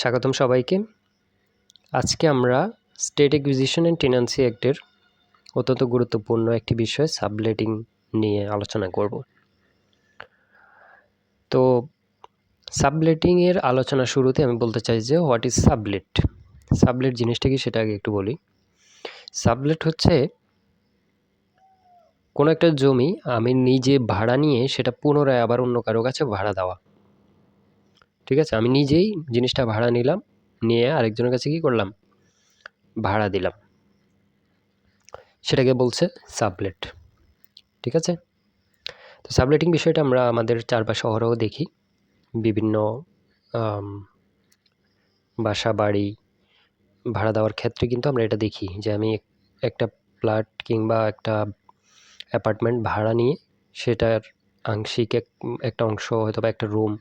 স্বাগতম সবাইকে। আজকে আমরা স্টেট একুইজিশন অ্যান্ড টেনান্সি অ্যাক্টের অত্যন্ত গুরুত্বপূর্ণ একটি বিষয় সাবলেটিং নিয়ে আলোচনা করব। তো সাবলেটিংয়ের আলোচনা শুরুতে আমি বলতে চাই যে হোয়াট ইজ সাবলেট সাবলেট জিনিসটা কি সেটা আগে একটু বলি। সাবলেট হচ্ছে কোনো একটা জমি আমি নিজে ভাড়া নিয়ে সেটা পুনরায় আবার অন্য কারও কাছে ভাড়া দেওয়া। ঠিক আছে? আমি নিজেই জিনিসটা ভাড়া নিলাম, নিয়ে আরেকজনের কাছে কি করলাম? ভাড়া দিলাম। সেটাকে বলছে সাবলেট ঠিক আছে? তো সাবলেটিং বিষয়টা আমরা আমাদের চারপাশ শহরেও দেখি। বিভিন্ন বাসা, বাড়ি ভাড়া দেওয়ার ক্ষেত্রে কিন্তু আমরা এটা দেখি যে আমি একটা ফ্ল্যাট কিংবা একটা অ্যাপার্টমেন্ট ভাড়া নিয়ে সেটার আংশিক এক, একটা অংশ হয়তো বা একটা রুম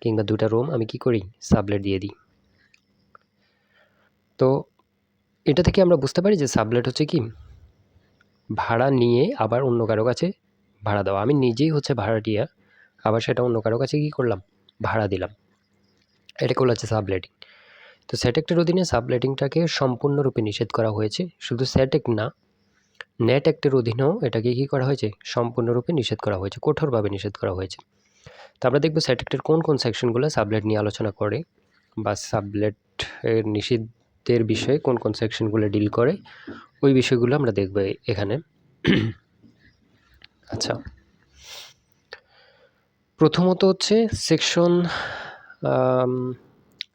কিংবা দুটা রুম আমি কি করি? সাবলেট দিয়ে দিই। তো এটা থেকে আমরা বুঝতে পারি যে সাবলেট হচ্ছে কি? ভাড়া নিয়ে আবার অন্য কারও কাছে ভাড়া দেওয়া। আমি নিজেই হচ্ছে ভাড়াটিয়া, আবার সেটা অন্য কারও কাছে কী করলাম? ভাড়া দিলাম। এটা করল হচ্ছে সাবলেটিং। তো স্যাটেক্টের অধীনে সাবলেটিংটাকে সম্পূর্ণরূপে নিষেধ করা হয়েছে। শুধু স্যাটেক না নেট অ্যাক্টের অধীনেও এটাকে কী করা হয়েছে? সম্পূর্ণরূপে নিষেধ করা হয়েছে। কঠোরভাবে নিষেধ করা হয়েছে। তো আমরা দেখব স্যাটেক্টের কোন কোন সেকশনগুলো সাবলেট নিয়ে আলোচনা করে বা সাবলেট এর নিষিদ্ধের বিষয়ে কোন কোন সেকশনগুলো ডিল করে, ওই বিষয়গুলো আমরা দেখব এখানে। আচ্ছা। প্রথমত হচ্ছে section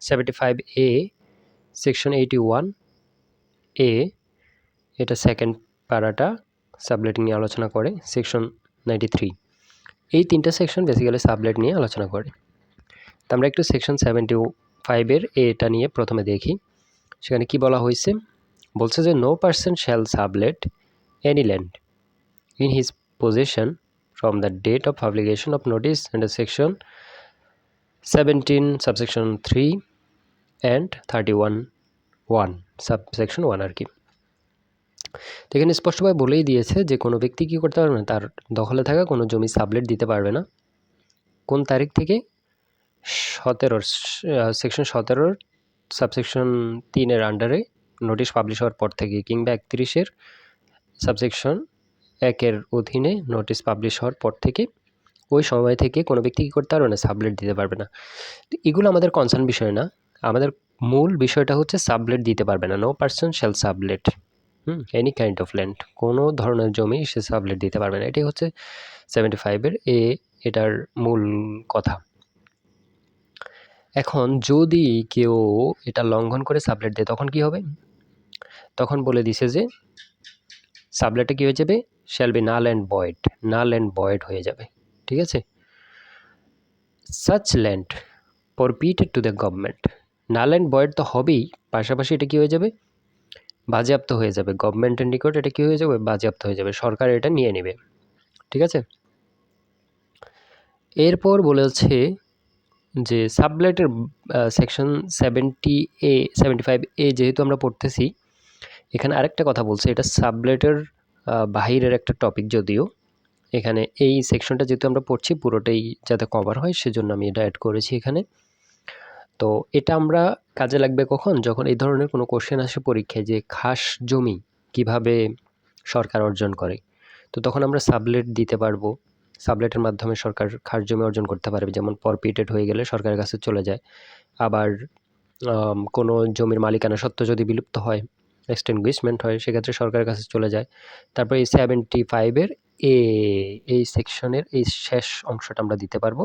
seventy five A section eighty one A এটা সেকেন্ড প্যারাটা সাবলেট নিয়ে আলোচনা করে সেকশন নাইনটি থ্রি এই তিনটা সেকশন বেসিক্যালি সাবলেট নিয়ে আলোচনা করে। তো আমরা একটু সেকশন সেভেন্টি ফাইভের এটা নিয়ে প্রথমে দেখি। সেখানে কি বলা হয়েছে? বলছে যে no person shall sublet any land in his position from the date of publication of notice under section seventeen subsection three and thirty one one subsection one আর কি। এখানে স্পষ্টভাবে বলেই দিয়েছে যে কোনো ব্যক্তি কী করতে পারবে না? তার দখলে থাকা কোনো জমি সাবলেট দিতে পারবে না। কোন তারিখ থেকে? সতেরোর সেকশন সতেরোর সাবসেকশন তিনের আন্ডারে নোটিশ পাবলিশ হওয়ার পর থেকে কিংবা একত্রিশের সাবসেকশন একের অধীনে নোটিশ পাবলিশ হওয়ার পর থেকে ওই সময় থেকে কোনো ব্যক্তি কী করতে পারবে না? সাবলেট দিতে পারবে না। এগুলো আমাদের কনসার্ন বিষয় না। আমাদের মূল বিষয়টা হচ্ছে সাবলেট দিতে পারবে না। No person shall sublet hmm. Any kind of land কোনো ধরনের জমি সে সাবলেট দিতে পারবে না। এটাই হচ্ছে সেভেন্টি ফাইভের এ, এটার মূল কথা। এখন যদি কেউ এটা লঙ্ঘন করে সাবলেট দেয়, তখন কি হবে? তখন বলে দিছে যে, সাবলেটে কী হয়ে যাবে? Shall be null and void null and void হয়ে যাবে। ঠিক আছে? Such land forfeited to the government null and void তো হবেই, পাশাপাশি এটা কী হয়ে যাবে? বাজেয়াপ্ত হয়ে যাবে। গভর্নমেন্টের নিকট এটা কী হয়ে যাবে? বাজেয়াপ্ত হয়ে যাবে। সরকার এটা নিয়ে নেবে। ঠিক আছে? এরপর বলেছে যে, সাবলেটের section seventy A seventy five A যেহেতু আমরা পড়তেছি, এখানে আরেকটা কথা বলছে। এটা সাবলেটের বাহিরের একটা টপিক যদিও, এখানে এই সেকশনটা যেহেতু আমরা পড়ছি, পুরোটাই যাতে কভার হয়, সেজন্য আমি এটা অ্যাড করেছি এখানে। তো এটা আমরা কাজে লাগবে কখন? যখন এই ধরনের কোনো কোশ্চেন আসে পরীক্ষায় যে খাস জমি কীভাবে সরকার অর্জন করে? তো তখন আমরা সাবলেট দিতে পারব। সাবলেটের মাধ্যমে সরকার খাস জমি অর্জন করতে পারবে। যেমন পরপিটেড হয়ে গেলে সরকারের কাছে চলে যায়। আবার কোনো জমির মালিকানা সত্ত্ব যদি বিলুপ্ত হয় এক্সটেনগুইশমেন্ট হয়, সেক্ষেত্রে সরকারের কাছে চলে যায়। তারপর এই সেভেন্টি ফাইভের এ, এই সেকশনের এই শেষ অংশটা আমরা দিতে পারব।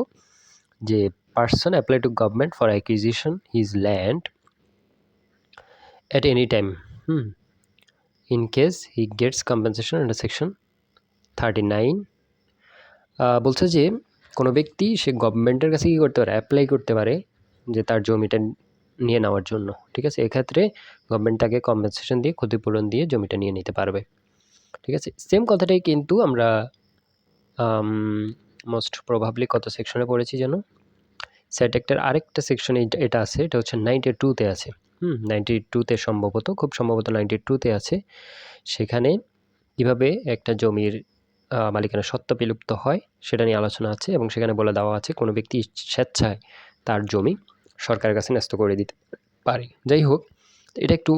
যে apply to government for acquisition his land at any time hmm in case he gets compensation under section thirty nine বলছে যে কোনো ব্যক্তি সে গভর্নমেন্টের কাছে কী করতে পারে অ্যাপ্লাই করতে পারে যে তার জমিটা নিয়ে নেওয়ার জন্য। ঠিক আছে? এক্ষেত্রে গভর্নমেন্ট তাকে কম্পেনসেশন দিয়ে, ক্ষতিপূরণ দিয়ে জমিটা নিয়ে নিতে পারবে। ঠিক আছে? সেম কথাটাই কিন্তু আমরা মোস্ট প্রভাবলি কত সেকশনে পড়েছি যেন? সেট একটার আরেকটা সেকশন এটা আছে, এটা হচ্ছে নাইনটি টুতে আছে। হুম নাইনটি টুতে সম্ভবত, খুব সম্ভবত নাইনটি টুতে আছে। সেখানে কীভাবে একটা জমির মালিকানা সত্ত্ব বিলুপ্ত হয়, সেটা নিয়ে আলোচনা আছে এবং সেখানে বলে দেওয়া আছে কোনো ব্যক্তি স্বেচ্ছায় তার জমি সরকারের কাছে ন্যস্ত করে দিতে পারে। যাই হোক, এটা একটু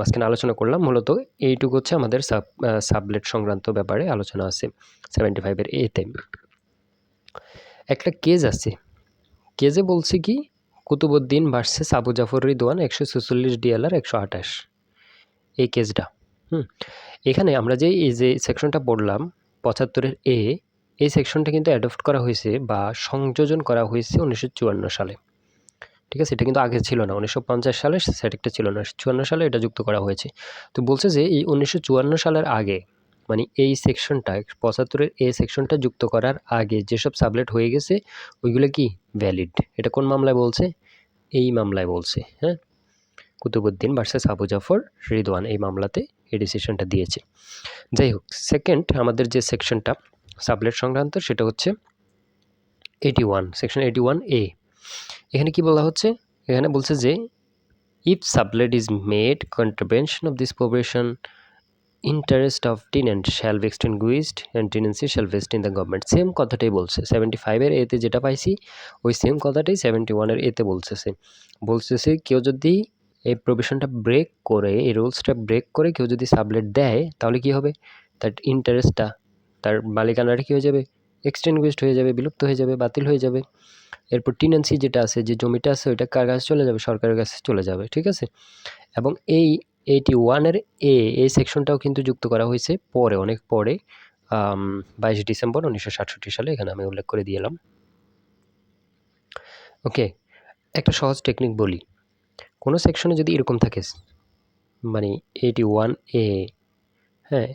মাঝখানে আলোচনা করলাম। মূলত এইটুকু হচ্ছে আমাদের সাব সাবলেট সংক্রান্ত ব্যাপারে আলোচনা আছে সেভেন্টি ফাইভের এতে। একটা কেজ আছে কেজে বলছে কি? কুতুবুদ্দিন ভার্সেস আবু জাফর রিদওয়ান একশো ছেচল্লিশ ডিএলআর একশো আঠাশ। এই কেজটা হুম? এখানে আমরা যে, এই যে সেকশনটা পড়লাম, পঁচাত্তরের এ, এই সেকশনটা কিন্তু অ্যাডপ্ট করা হয়েছে বা সংযোজন করা হয়েছে উনিশশো চুয়ান্ন সালে। ঠিক আছে? এটা কিন্তু আগে ছিল না, উনিশশো পঞ্চাশ সালে সেটিকটা ছিল না চুয়ান্ন সালে এটা যুক্ত করা হয়েছে। তো বলছে যে, এই উনিশশো চুয়ান্ন সালের আগে মানে এই সেকশনটা পঁচাত্তরের এ সেকশনটা যুক্ত করার আগে যেসব সাবলেট হয়ে গেছে, ওইগুলো কি? ভ্যালিড এটা কোন মামলায় বলছে? এই মামলায় বলছে হ্যাঁ? কুতুবুদ্দিন ভার্সেস আবু জাফর রিদওয়ান এই মামলাতে এই ডিসিশনটা দিয়েছে। যাই হোক সেকেন্ড আমাদের যে সেকশনটা সাবলেট সংক্রান্ত, সেটা হচ্ছে eighty one section eighty one A এখানে কি বলা হচ্ছে? এখানে বলছে যে if sublet is made contravention of this provision interest of tenant shall be extinguished and tenancy shall vest in the government same কথাটাই বলছে সেভেন্টি ফাইভের এতে যেটা পাইছি, ওই সেম কথাটাই সেভেন্টি ওয়ানের এতে বলতেছে। বলতেছে, কেউ যদি এই প্রভিশনটা ব্রেক করে, এই রুলসটা ব্রেক করে কেউ যদি সাবলেট দেয়, তাহলে কি হবে? তার ইন্টারেস্টটা তার মালিকানাটা কী হয়ে যাবে? এক্সটেনগুইজড হয়ে যাবে, বিলুপ্ত হয়ে যাবে, বাতিল হয়ে যাবে। এরপর টিনেন্সি যেটা আছে, যে জমিটা আছে, ওইটা কার কাছে চলে যাবে? সরকারের কাছে চলে যাবে, ঠিক আছে? এবং এই এইটি ওয়ানের এ এই সেকশনটাও কিন্তু যুক্ত করা হয়েছে পরে, অনেক পরে বাইশ ডিসেম্বর উনিশশো সাতষট্টি সালে, এখানে আমি উল্লেখ করে দিয়েলাম ওকে একটা সহজ টেকনিক বলি। কোনো সেকশনে যদি এরকম থাকে মানে এইটি ওয়ান এ হ্যাঁ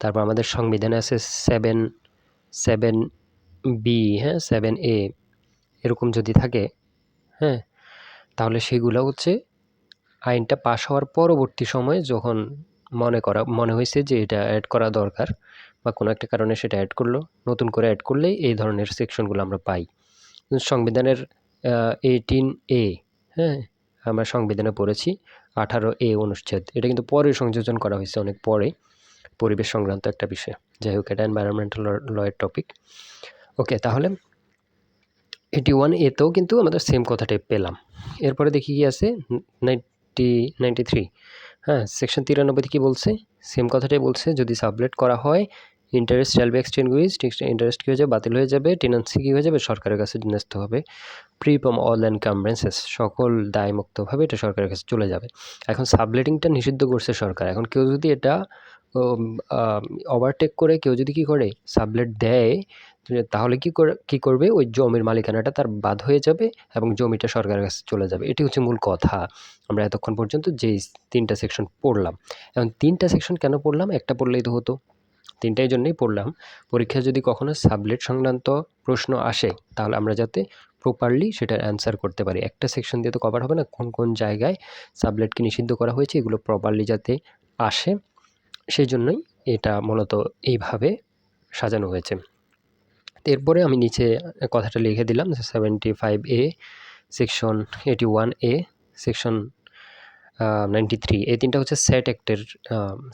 তারপর আমাদের সংবিধানে আছে সেভেন সেভেন বি হ্যাঁ সেভেন এ এরকম যদি থাকে হ্যাঁ তাহলে সেগুলো হচ্ছে আইনটা পাশ হওয়ার পরবর্তী সময়ে যখন মনে করা, মনে হয়েছে যে এটা অ্যাড করা দরকার বা কোনো একটা কারণে সেটা অ্যাড করল, নতুন করে অ্যাড করলেই এই ধরনের সেকশনগুলো আমরা পাই। সংবিধানের এইটিন এ হ্যাঁ আমরা সংবিধানে পড়েছি, আঠারো এ অনুচ্ছেদ। এটা কিন্তু পরে সংযোজন করা হয়েছে অনেক পরে, পরিবেশ সংক্রান্ত একটা বিষয়। যাই হোক, এটা এনভায়রনমেন্টাল লয়ের টপিক ওকে তাহলে এইটি ওয়ান এতেও কিন্তু আমাদের সেম কথাটাই পেলাম। এরপরে দেখি কি আছে নাইনটি নাইনটি থ্রি হ্যাঁ সেকশন তিরানব্বই কী বলছে? সেম কথাটাই বলছে, যদি সাবলেট করা হয় interest shall be exchange interest কী হয়ে যাবে? বাতিল হয়ে যাবে টেনান্সি কী হয়ে যাবে? সরকারের কাছে ন্যস্ত হবে। প্রি ফ্রম অল এনকামব্রেন্সেস সকল দায়মুক্তভাবে এটা সরকারের কাছে চলে যাবে। এখন সাবলেটিংটা নিষিদ্ধ করছে সরকার। এখন কেউ যদি এটা ওভারটেক করে, কেউ যদি কী করে সাবলেট দেয় তাহলে কি করে, কী করবে? ওই জমির মালিকানাটা তার বাদ হয়ে যাবে এবং জমিটা সরকারের কাছে চলে যাবে। এটি হচ্ছে মূল কথা। আমরা এতক্ষণ পর্যন্ত যেই তিনটা সেকশন পড়লাম এবং তিনটা সেকশন কেন পড়লাম? একটা পড়লেই তো হতো। তিনটাই জন্যই পড়লাম। পরীক্ষায় যদি কখনো সাবলেট সংক্রান্ত প্রশ্ন আসে, তাহলে আমরা যাতে প্রপারলি সেটার অ্যান্সার করতে পারি। একটা সেকশন দিয়ে তো কভার হবে না, কোন কোন জায়গায় সাবলেটকে নিষিদ্ধ করা হয়েছে, এগুলো প্রপারলি যাতে আসে। সেই জন্যই এটা মূলত এইভাবে সাজানো হয়েছে। এরপরে আমি নিচে কথাটা লিখে দিলাম seventy five A section eighty one A section ninety three এই তিনটা হচ্ছে সেট অ্যাক্টের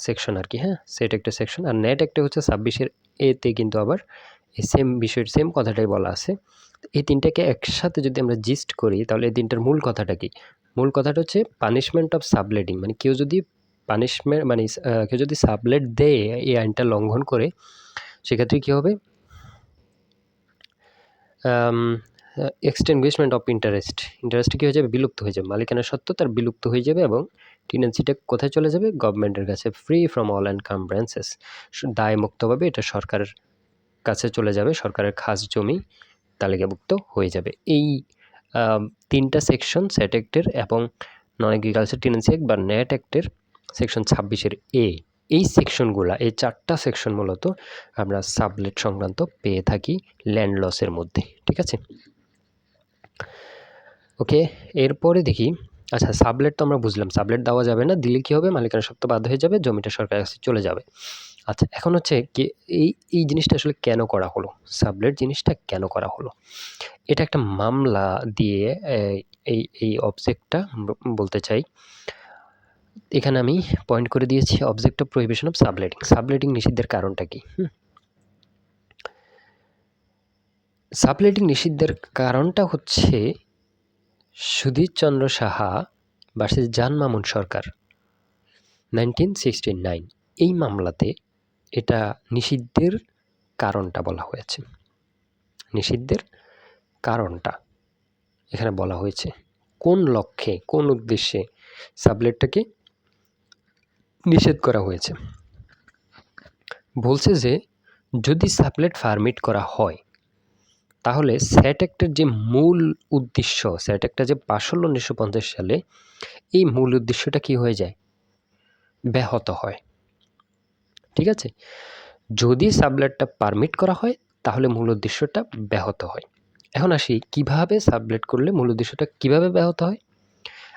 সেকশন আর কি হ্যাঁ? সেট অ্যাক্টের সেকশন আর নেট অ্যাক্টে হচ্ছে ছাব্বিশের এতে কিন্তু আবার এই সেম বিষয়ের সেম কথাটাই বলা আছে। এই তিনটাকে একসাথে যদি আমরা জিস্ট করি, তাহলে এই তিনটার মূল কথাটা কি? মূল কথাটা হচ্ছে পানিশমেন্ট অফ সাবলেটিং মানে কেউ যদি পানিশমেন্ট মানে কেউ যদি সাবলেট দেয় এই আইনটা লঙ্ঘন করে, সেক্ষেত্রে কী হবে? এক্সটেনগুইশমেন্ট অফ ইন্টারেস্ট ইন্টারেস্ট কী হয়ে যাবে? বিলুপ্ত হয়ে যাবে। মালিকানা সত্ত্ব তার বিলুপ্ত হয়ে যাবে এবং টিনেন্সিটা কোথায় চলে যাবে? গভর্নমেন্টের কাছে free from all and encumbrances দায়মুক্তভাবে এটা সরকারের কাছে চলে যাবে, সরকারের খাস জমি তালিকাভুক্ত হয়ে যাবে। এই তিনটা সেকশন সেট অ্যাক্টের এবং নন এগ্রিকালচার টিনেন্সি অ্যাক্ট বা নেট অ্যাক্টের সেকশন ছাব্বিশের এ এই সেকশনগুলো এই চারটা সেকশন মূলত আমরা সাবলেট সংক্রান্ত পেয়ে থাকি ল্যান্ড লসের মধ্যে, ঠিক আছে? ওকে এরপরে দেখি আচ্ছা সাবলেট তো আমরা বুঝলাম সাবলেট দেওয়া যাবে না, দিলে কী হবে? মালিকানা সত্ত্ব বাধ্য হয়ে যাবে, জমিটা সরকারের কাছে চলে যাবে। আচ্ছা এখন হচ্ছে কি, এই এই জিনিসটা আসলে কেন করা হলো? সাবলেট জিনিসটা কেন করা হলো? এটা একটা মামলা দিয়ে এই এই অবজেক্টটা বলতে চাই। এখানে আমি পয়েন্ট করে দিয়েছি object of prohibition of subletting subletting নিষিদ্ধের কারণটা কি? সাবলেটিং নিষিদ্ধের কারণটা হচ্ছে Sudhirchandra Saha versus Jan Mamun Sarkar nineteen sixty nine এই মামলাতে এটা নিষিদ্ধের কারণটা বলা হয়েছে। নিষিদ্ধের কারণটা এখানে বলা হয়েছে। কোন লক্ষ্যে, কোন উদ্দেশ্যে সাবলেটটাকে নিষেধ করা হয়েছে। বলছে যে, যদি সাবলেট ফার্মিট করা হয়, তাহলে স্যাট অ্যাক্টের যে মূল উদ্দেশ্য, স্যাট অ্যাক্টটা যে পাশ উনিশশো পঞ্চাশ সালে, এই মূল উদ্দেশ্যটা কি হয়ে যায়? ব্যাহত হয়। ঠিক আছে? যদি সাবলেটটা পারমিট করা হয়, তাহলে মূল উদ্দেশ্যটা ব্যাহত হয়। এখন আসি, কীভাবে সাবলেট করলে মূল উদ্দেশ্যটা কীভাবে ব্যাহত হয়?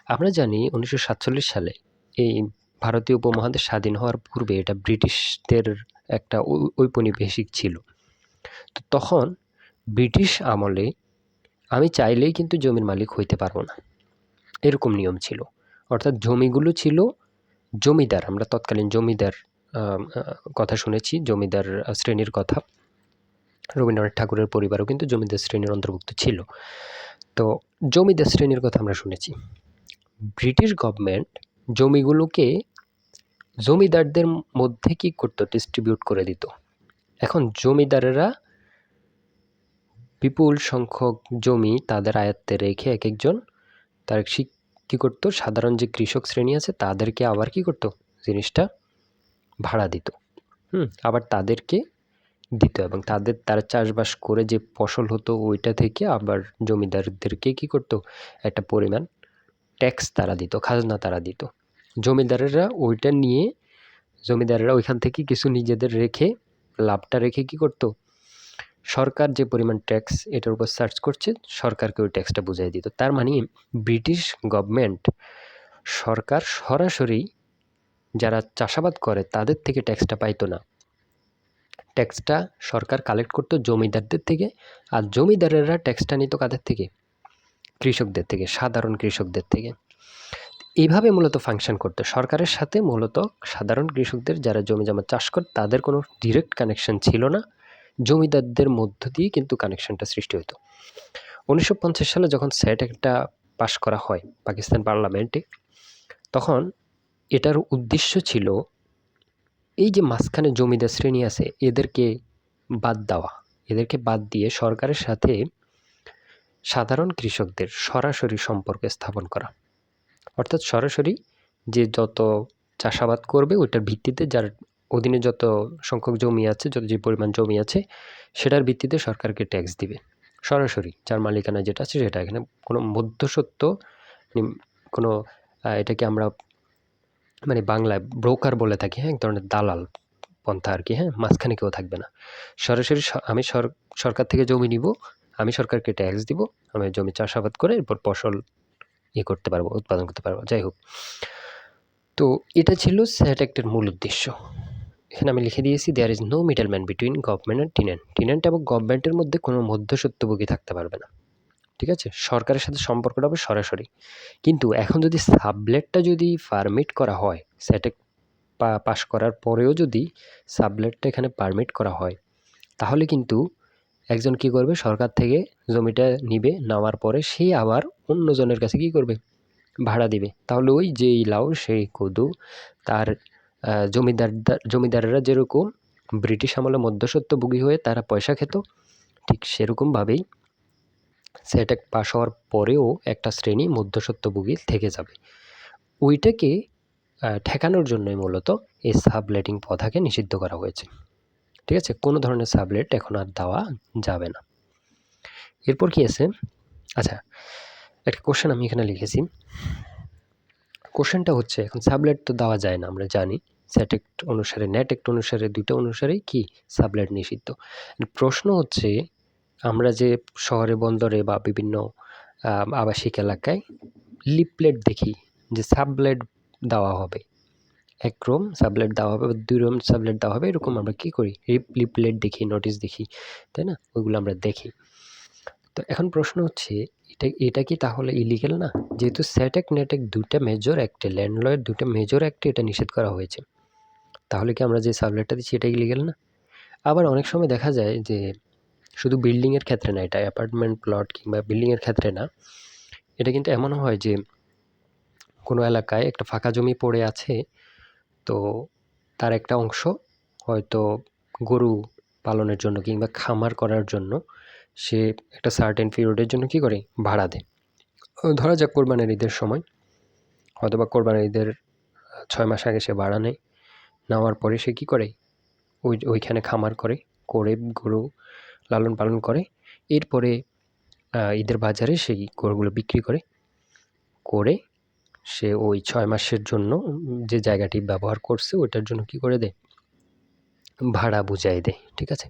আমরা জানি উনিশশো সাতচল্লিশ সালে এই ভারতীয় উপমহাদেশ স্বাধীন হওয়ার পূর্বে এটা ব্রিটিশদের একটা ঔপনিবেশিক ছিল। তো তখন ব্রিটিশ আমলে আমি চাইলেই কিন্তু জমির মালিক হইতে পারব না। এরকম নিয়ম ছিল। অর্থাৎ জমিগুলো ছিল জমিদার, আমরা তৎকালীন জমিদার কথা শুনেছি, জমিদার শ্রেণির কথা। রবীন্দ্রনাথ ঠাকুরের পরিবারও কিন্তু জমিদার শ্রেণির অন্তর্ভুক্ত ছিল। তো জমিদার শ্রেণির কথা আমরা শুনেছি। ব্রিটিশ গভর্নমেন্ট জমিগুলোকে জমিদারদের মধ্যে কি করতো? ডিস্ট্রিবিউট করে দিত। এখন জমিদারেরা বিপুল সংখ্যক জমি তাদের আয়ত্তে রেখে এক একজন তার কী করতো? সাধারণ যে কৃষক শ্রেণি আছে, তাদেরকে আবার কি করতো? জিনিসটা ভাড়া দিত। হুম, আবার তাদেরকে দিত এবং তাদের, তারা চাষবাস করে যে ফসল হতো, ওইটা থেকে আবার জমিদারদেরকে কি করতো? একটা পরিমাণ ট্যাক্স তারা দিত, খাজনা তারা দিত। জমিদারেরা ওইটা নিয়ে, জমিদারেরা ওইখান থেকে কিছু নিজেদের রেখে, লাভটা রেখে কি করতো? সরকার যে পরিমাণ ট্যাক্স এটার উপর সার্চ করছে, সরকারকে ওই ট্যাক্সটা বুঝাই দিত। তার মানে ব্রিটিশ গভর্নমেন্ট সরকার সরাসরি যারা চাষাবাদ করে তাদের থেকে ট্যাক্সটা পাইতো না। ট্যাক্সটা সরকার কালেক্ট করতো জমিদারদের থেকে আর জমিদারেরা ট্যাক্সটা নিত কাদের থেকে? কৃষকদের থেকে, সাধারণ কৃষকদের থেকে। এইভাবে মূলত ফাংশন করতো সরকারের সাথে মূলত সাধারণ কৃষকদের যারা জমি জমা চাষ করে, তাদের কোনো ডিরেক্ট কানেকশন ছিল না। জমিদারদের মধ্য দিয়ে কিন্তু কানেকশনটা সৃষ্টি হতো উনিশশো পঞ্চাশ সালে যখন স্যাট একটা পাশ করা হয় পাকিস্তান পার্লামেন্টে তখন এটার উদ্দেশ্য ছিল এই যে মাঝখানে জমিদার শ্রেণি আছে, এদেরকে বাদ দেওয়া। এদেরকে বাদ দিয়ে সরকারের সাথে সাধারণ কৃষকদের সরাসরি সম্পর্ক স্থাপন করা। অর্থাৎ সরাসরি যে যত চাষাবাদ করবে, ওইটার ভিত্তিতে যার অধীনে যত সংখ্যক জমি আছে, যত যে পরিমাণ জমি আছে, সেটার ভিত্তিতে সরকারকে ট্যাক্স দিবে। সরাসরি যার মালিকানা যেটা আছে, সেটা এখানে কোনো মধ্যসত্ত্ব মানে কোনো এটাকে আমরা মানে বাংলায় ব্রোকার বলে থাকি হ্যাঁ এক ধরনের দালাল পন্থা আর কি হ্যাঁ মাঝখানে কেউ থাকবে না। সরাসরি আমি সরকার থেকে জমি নিব, আমি সরকারকে ট্যাক্স দিব, আমি জমি চাষাবাদ করে এরপর ফসল ইয়ে করতে পারব, উৎপাদন করতে পারব, যাই হোক। তো এটা ছিল স্যাট অ্যাক্টের মূল উদ্দেশ্য। এখানে আমি লিখে দিয়েছি there is no middle man between government and tenant tenant এবং গভর্নমেন্টের মধ্যে কোনো মধ্যসত্যভোগী থাকতে পারবে না। ঠিক আছে? সরকারের সাথে সম্পর্কটা হবে সরাসরি। কিন্তু এখন যদি সাবলেটটা যদি পারমিট করা হয় সেটা পাস করার পরেও যদি সাবলেটটা এখানে পারমিট করা হয়, তাহলে কিন্তু একজন কি করবে? সরকার থেকে জমিটা নিবে, নেওয়ার পরে সে আবার অন্যজনের কাছে কি করবে? ভাড়া দিবে। তাহলে ওই যেই লাউ, সেই কদু, তার জমিদার, জমিদারেরা যেরকম ব্রিটিশ আমলে মধ্যস্বত্বভোগী হয়ে তারা পয়সা খেত, ঠিক সেরকমভাবেই সেটা পাশ হওয়ার পরেও একটা শ্রেণি মধ্যস্বত্বভোগী থেকে যাবে। ওইটাকে ঠেকানোর জন্যই মূলত এই সাবলেটিং পথাকে নিষিদ্ধ করা হয়েছে। ঠিক আছে? কোনো ধরনের সাবলেট এখন আর দেওয়া যাবে না। এরপর কি আছে? আচ্ছা একটা কোশ্চেন আমি এখানে লিখেছি। কোশ্চেনটা হচ্ছে, এখন সাবলেট তো দেওয়া যায় না, আমরা জানি। স্যাটেক্ট অনুসারে নেটেক্ট অনুসারে, দুটো অনুসারেই কি সাবলেট নিষিদ্ধ? প্রশ্ন হচ্ছে, আমরা যে শহরে, বন্দরে বা বিভিন্ন আবাসিক এলাকায় লিপলেট দেখি যে সাবলেট দেওয়া হবে। এক রুম সাবলেট দেওয়া হবে, দুই রুম সাবলেট দেওয়া হবে, এরকম আমরা কী করি? লিপলেট দেখি নোটিশ দেখি, তাই না? ওইগুলো আমরা দেখি। তো এখন প্রশ্ন হচ্ছে, এটা এটা কি তাহলে ইলিগেল না? যেহেতু স্যাটেক নেটেক দুটা মেজর অ্যাক্টে ল্যান্ডলয়ের দুটা মেজর অ্যাক্টে এটা নিষেধ করা হয়েছে। তাহলে কি আমরা যে সাবলেটটা দিচ্ছি, এটা ইলিগেল না? আবার অনেক সময় দেখা যায় যে, শুধু বিল্ডিংয়ের ক্ষেত্রে না, এটা অ্যাপার্টমেন্ট প্লট কিংবা বিল্ডিংয়ের ক্ষেত্রে না, এটা কিন্তু এমনও হয় যে, কোনো এলাকায় একটা ফাঁকা জমি পড়ে আছে তো তার একটা অংশ হয়তো গরু পালনের জন্য কিংবা খামার করার জন্য সে একটা সার্টেন পিরিয়ডের জন্য কি করে? ভাড়া দেয়। ধরা যাক কোরবানের ঈদের সময়। অথবা কোরবানের ঈদের ছয় মাস আগে সে ভাড়া নেয়। নেওয়ার পরে সে কী করে? ওই, ওইখানে খামার করে করে গরু লালন পালন করে। এরপরে ঈদের বাজারে সেই গরুগুলো বিক্রি করে। করে সে ওই ছয় মাসের জন্য যে জায়গাটি ব্যবহার করছে, ওইটার জন্য কি করে দেয়? ভাড়া বুঝাই দেয়, ঠিক আছে?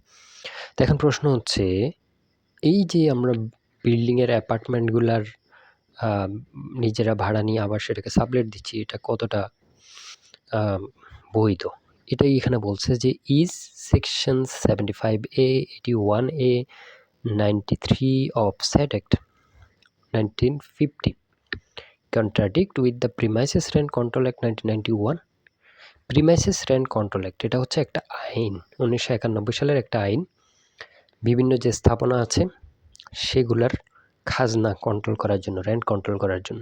তো এখন প্রশ্ন হচ্ছে, এই যে আমরা বিল্ডিংয়ের অ্যাপার্টমেন্টগুলার নিজেরা ভাড়া নিয়ে আবার সেটাকে সাবলেট দিচ্ছি, এটা কতটা বৈধ? এটাই এখানে বলছে যে is section seventy five A eighty one A ninety three of SAT act nineteen fifty contradict with the premises rent control act nineteen ninety one premises rent control act এটা হচ্ছে একটা আইন, উনিশশো একানব্বই সালের একটা আইন। বিভিন্ন যে স্থাপনা আছে, সেগুলার খাজনা কন্ট্রোল করার জন্য রেন্ট কন্ট্রোল করার জন্য।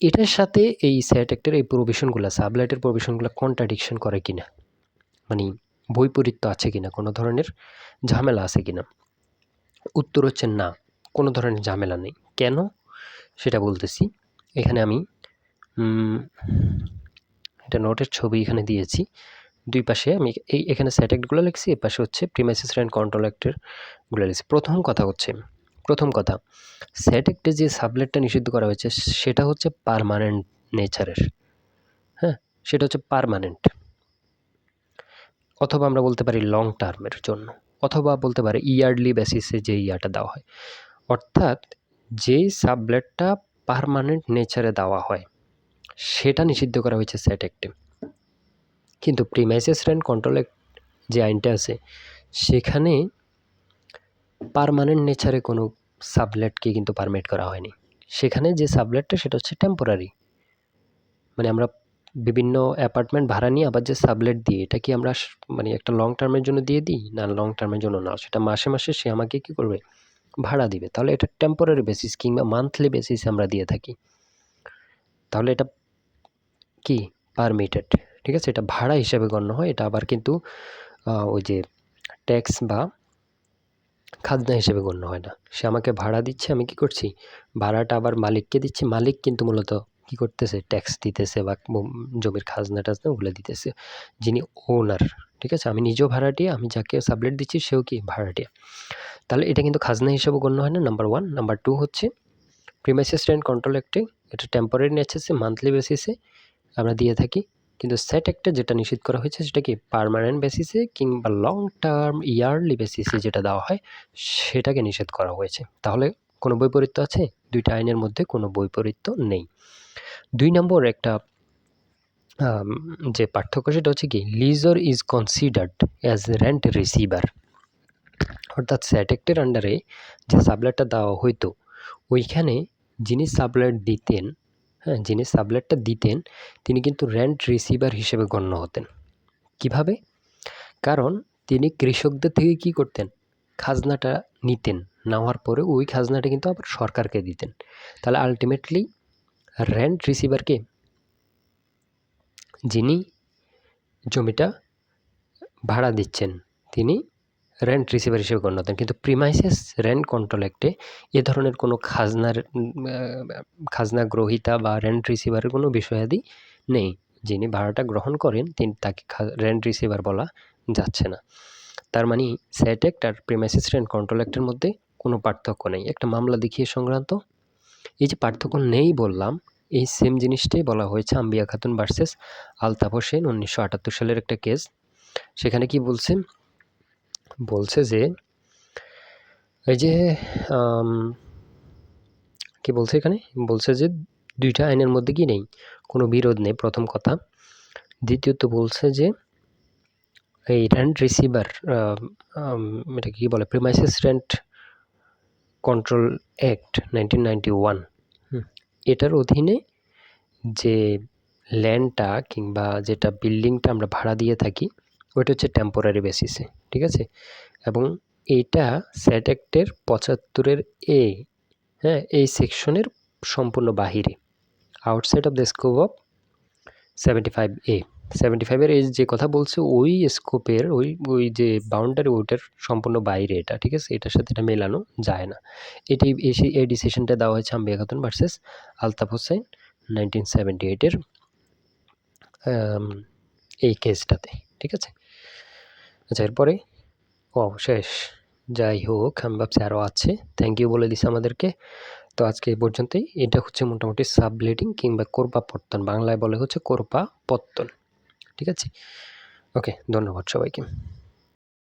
এটার সাথে এই স্যাট অ্যাক্টের এই প্রভিশনগুলো সাবলাইটের প্রভিশনগুলো কন্ট্রাডিকশন করে কিনা? মানে বৈপরীত্য আছে কিনা? কোনো ধরনের ঝামেলা আছে কিনা? উত্তর হচ্ছে না, কোনো ধরনের ঝামেলা নেই। কেন? সেটা বলতেছি। এখানে আমি এটা নোটের ছবি এখানে দিয়েছি। দুই পাশে আমি এই, এখানে স্যাট অ্যাক্টগুলো লিখছি, এ পাশে হচ্ছে প্রিমাইসিস অ্যান্ড কন্ট্রোল অ্যাক্টেরগুলো লিখছি। প্রথম কথা হচ্ছে, প্রথম কথা স্যাট অ্যাক্টে যে সাবলেটটা নিষিদ্ধ করা হয়েছে, সেটা হচ্ছে পারমানেন্ট নেচারের হ্যাঁ সেটা হচ্ছে পারমানেন্ট অথবা আমরা বলতে পারি লং টার্মের জন্য, অথবা বলতে পারি ইয়ারলি বেসিসে যে ইয়াটা দেওয়া হয়। অর্থাৎ যেই সাবলেটটা পারমানেন্ট নেচারে দেওয়া হয়। সেটা নিষিদ্ধ করা হয়েছে স্যাট অ্যাক্টে কিন্তু প্রিমাইসেস রেন্ট কন্ট্রোল অ্যাক্ট যে আইনটা আছে, সেখানে পারমানেন্ট নেচারে কোনো সাবলেটকে কিন্তু পারমিট করা হয়নি। সেখানে যে সাবলেটটা সেটা হচ্ছে টেম্পোরারি মানে আমরা বিভিন্ন অ্যাপার্টমেন্ট ভাড়া নিয়ে আবার যে সাবলেট দিই, এটা কি আমরা মানে একটা লং টার্মের জন্য দিয়ে দিই? না লং টার্মের জন্য না। সেটা মাসে মাসে সে আমাকে কী করবে? ভাড়া দিবে। তাহলে এটা টেম্পোরারি বেসিস কিংবা মান্থলি বেসিস আমরা দিয়ে থাকি। তাহলে এটা কি? পারমিটেড ঠিক আছে? এটা ভাড়া হিসেবে গণ্য হয়। এটা আবার কিন্তু ওই যে ট্যাক্স বা খাজনা হিসেবে গণ্য হয় না। সে আমাকে ভাড়া দিচ্ছে, আমি কি করছি? ভাড়াটা আবার মালিককে দিচ্ছি। মালিক কিন্তু মূলত কি করতেছে? ট্যাক্স দিতেছে বা জমির খাজনা টাজনা ওগুলো দিতেছে। যিনি ওনার ঠিক আছে? আমি নিজেও ভাড়াটিয়া, আমি যাকে সাবলেট দিচ্ছি সেও কি ভাড়াটিয়া। তাহলে এটা কিন্তু খাজনা হিসেবে গণ্য হয় না নাম্বার ওয়ান নাম্বার টু হচ্ছে প্রিমাইসিস রেন্ট কন্ট্রোল অ্যাক্টে এটা টেম্পোরারি নেচার্সে মান্থলি বেসিসে আমরা দিয়ে থাকি। কিন্তু সেট একটা যেটা নিষিদ্ধ করা হয়েছে সেটা কি পারমানেন্ট বেসিসে কিংবা লং টার্ম ইয়ারলি বেসিসে যেটা দেওয়া হয় সেটাকে নিষেধ করা হয়েছে। তাহলে কোনো বৈপরীত্য আছে? দুইটা আইনের মধ্যে কোনো বৈপরীত্য নেই। দুই নম্বর একটা যে পার্থক্য সেটা হচ্ছে কি lessor is considered as rent receiver অর্থাৎ স্যাটেক্টের আন্ডারে যে সাবলেটটা দেওয়া হইতো, ওইখানে যিনি সাবলেট দিতেন হ্যাঁ যিনি সাবলেটটা দিতেন, তিনি কিন্তু রেন্ট রিসিভার হিসেবে গণ্য হতেন। কীভাবে? কারণ তিনি কৃষকদের থেকে কি করতেন? খাজনাটা নিতেন, নেওয়ার পরে ওই খাজনাটা কিন্তু আবার সরকারকে দিতেন। তাহলে আলটিমেটলি রেন্ট রিসিভারকে যিনি জমিটা ভাড়া দিচ্ছেন, তিনি রেন্ট রিসিভার হিসেবে গণ্য হতেন। কিন্তু প্রিমাইসেস রেন্ট কন্ট্রোল অ্যাক্টে এ ধরনের কোনো খাজনার খাজনা গ্রহিতা বা রেন্ট রিসিভারের কোনো বিষয়াদি নেই। যিনি ভাড়াটা গ্রহণ করেন, তিনি তাকে রেন্ট রিসিভার বলা যাচ্ছে না। তার মানে স্যাট অ্যাক্ট আর প্রিমাইসেস রেন্ট কন্ট্রোল অ্যাক্টের মধ্যে কোনো পার্থক্য নেই। একটা মামলা দেখিয়ে সংক্রান্ত। এই যে পার্থক্য নেই বললাম এই সেম জিনিসটাই বলা হয়েছে আম্বিয়া খাতুন ভার্সেস আলতাফ হোসেন উনিশশো আটাত্তর সালের একটা কেস সেখানে কি বলছে? বলছে যে, এই যে কি বলছে এখানে? বলছে যে দুইটা আইনের মধ্যে কি নেই? কোনো বিরোধ নেই, প্রথম কথা। দ্বিতীয়ত বলছে যে, এই রেন্ট রিসিভার এটা কি বলে? Premises rent control act nineteen ninety one এটার অধীনে যে ল্যান্ডটা কিংবা যেটা বিল্ডিংটা আমরা ভাড়া দিয়ে থাকি, ওইটা হচ্ছে টেম্পোরারি বেসিসে ঠিক আছে? এবং এইটা স্যাট অ্যাক্টের পঁচাত্তরের এ হ্যাঁ এই সেকশনের সম্পূর্ণ বাহিরে outside of the scope of seventy five A seventy ফাইভের এজ যে কথা বলছে, ওই স্কোপের ওই ওই যে বাউন্ডারি ওইটার সম্পূর্ণ বাইরে এটা, ঠিক আছে? এটার সাথে এটা মেলানো যায় না। এটি এসে, এই ডিসিশনটা দেওয়া হয়েছে Ambia Khatun versus Altaf Hossain nineteen seventy এইটের এই কেসটাতে ঠিক আছে? আচ্ছা এরপরে, ও, শেষ। যাই হোক, আমি ভাবছি আরও আছে। থ্যাংক ইউ বলে দিছে আমাদেরকে। তো আজকে এই পর্যন্তই। এটা হচ্ছে মোটামুটি সাবলেটিং কিংবা কোরপা পত্তন। বাংলায় বলে হচ্ছে কোরপা পত্তন। ঠিক আছে? ওকে ধন্যবাদ সবাইকে।